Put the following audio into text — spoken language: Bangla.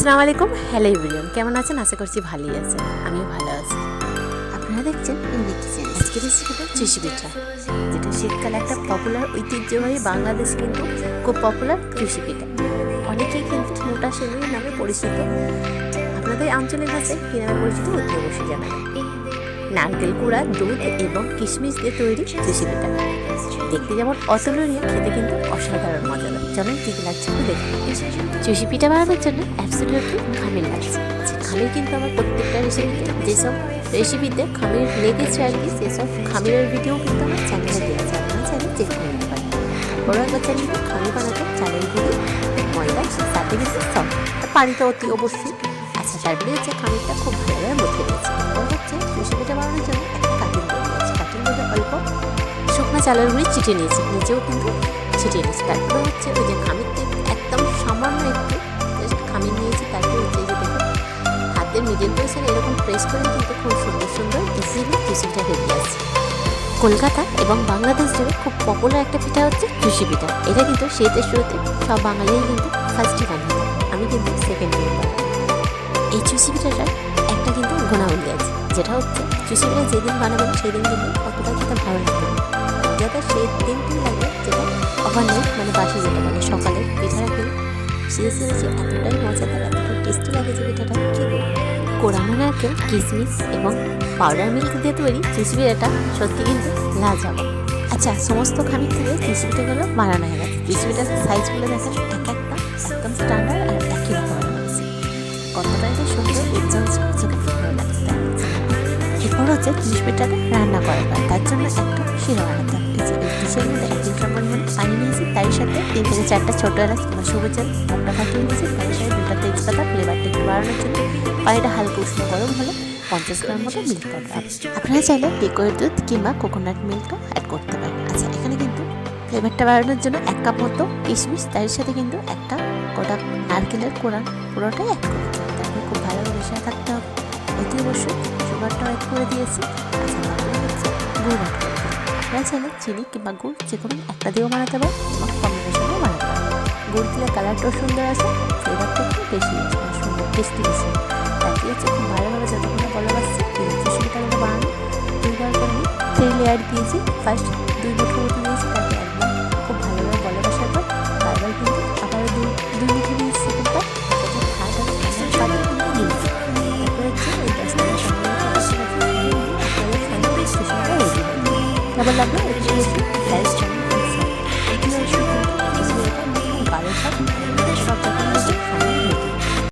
আসসালামু আলাইকুম। হ্যালো এভরিওয়ান কেমন আছেন? আশা করছি ভালোই আছেন। আমিও ভালো আছি। আপনারা দেখছেন ইন্ডি কিচেন আজকে রেসিপিটা পিঠা যেটা শীতকালে একটা পপুলার ঐতিহ্যবাহী বাংলাদেশ কিন্তু খুব পপুলার চুষি পিঠা অনেকেই কিন্তু মোটা সেগুলি নামে পরিচিত। আপনাদের আঞ্চলিক ভাষায় কী নামে পরিচিত, অতি বসে জানাবেন। নারকেল কুড়া দুধ এবং কিশমিশ দিয়ে তৈরি পিঠা দেখতে যেমন অতুলনীয়, খেতে কিন্তু অসাধারণ মজা লাগে চলুন, কী কী লাগছে দেখুন চুষি পিঠা বানানোর জন্য অ্যাবসলিউটলি খামির লাগছে। খামির কিন্তু আমার প্রত্যেকটা রেসিপিতে যেসব রেসিপিতে খামির লেগেছে আর কি, সেসব খামিরের ভিডিও কিন্তু আমার চ্যানেলে দেওয়া আছে। আপনারা চাইলে চেক করে নিতে পারেন। বড় একবার চ্যানেলে খামির বানাতে চালের গুঁড়ি ময়দা সাথে কিন্তু সব পানি অতি অবশ্যই আচ্ছা তারপরে হচ্ছে খামিরটা খুব ভালোভাবে মধ্যে দিয়েছে চালের গুঁড়ি ছিটিয়ে নিয়েছি নিচেও কিন্তু ছিটিয়ে নিয়েছি। তারপরে হচ্ছে ওই যে খামিরটা, একদম সামান্য একটু খামির নিয়েছি, তারপরে হচ্ছে যে দেখুন, হাতের মিডিল পজিশনে এরকম প্রেস করে কিন্তু খুব সুন্দর সুন্দর ইজিলি চুষিটা রেডি আছে। কলকাতা এবং বাংলাদেশ জুড়ে খুব পপুলার একটা পিঠা হচ্ছে চুষি পিঠা। এটা কিন্তু শীতের শুরুতে সব বাঙালিই কিন্তু ফার্স্টই বানিয়ে আমি কিন্তু সেকেন্ড নাম্বার এই চুষি পিঠাটার একটা কিন্তু গুণাবলী আছে, যেটা হচ্ছে চুষি পিঠা যেদিন বানাবেন সেই দিন কিন্তু অতটা খেতে ভালো লাগবে মজাটা সেই দিনটি লাগে যেটা ওভারনাইট মানে বাসি যেটা মানে সকালে পিঠাটা খেলে সিরিয়াসলি বলছি এতটাই মজাদার এতটা টেস্টি লাগে যে পিঠাটা কি বলব কোরানো নারকেল কিশমিশ এবং পাউডার মিল্ক দিয়ে তৈরি চুষি পিঠাটা সত্যি কিন্তু লাজবাব। আচ্ছা সমস্ত খামির থেকে পিঠাগুলো বানানো হয়ে গেছে। পিঠার সাইজগুলো দেখেন এক একটা একদম স্ট্যান্ডার্ড আর একই রকম বানাচ্ছে কতটা যে সুন্দর উজ্জ্বল চোখে ভালো লাগছে এরপর হচ্ছে পিঠাটা রান্না করা হয় তার জন্য একটা শিরা বানাতে হবে এই যে এই ডিশের মধ্যে এক লিটার পরিমাণ পানি নিয়েছি, তার সাথে তিন থেকে চারটা ছোটো এলাচ সবুজ এলাচ মুখটা ফাটিয়ে নিয়েছি, তার সাথে দুটা তেজপাতা ফ্লেভারটা একটু বাড়ানোর জন্য পানিটা হালকা উষ্ণ গরম হলে পঞ্চাশ গ্রাম মতো মিল্ক পাউডার আপনারা চাইলে লিকুইড দুধ কিংবা কোকোনাট মিল্কও অ্যাড করতে পারেন। আচ্ছা এখানে কিন্তু ফ্লেভারটা বাড়ানোর জন্য এক কাপ মতো কিশমিশ, তার সাথে কিন্তু একটা গোটা নারকেলের কোড়া পুরোটাই অ্যাড করে তারপরে খুব ভালোভাবে মেশায় থাকতে হবে। অতি অবশ্যই সুগারটাও অ্যাড করে দিয়েছি। আচ্ছা গুড় অ্যাড আপনারা চাইলে চিনি কিংবা গুড় যে কোনো একটা দিয়েও বানাতে পারেন এবং কম্বিনেশনেও বানাতে পারেন গুড় দিলে কালারটাও সুন্দর আছে ফ্লেভারটা একটু বেশি মানে সুন্দর টেস্টি বেশি। তারপরে হচ্ছে খুব ভালোভাবে যতক্ষণ বলা পাচ্ছি সেটা বানানো। দুইবার করে থ্রি লেয়ার দিয়েছি। ফার্স্ট দুই মতো দিয়েছি, তারপরে কেমন লাগল এই ছিল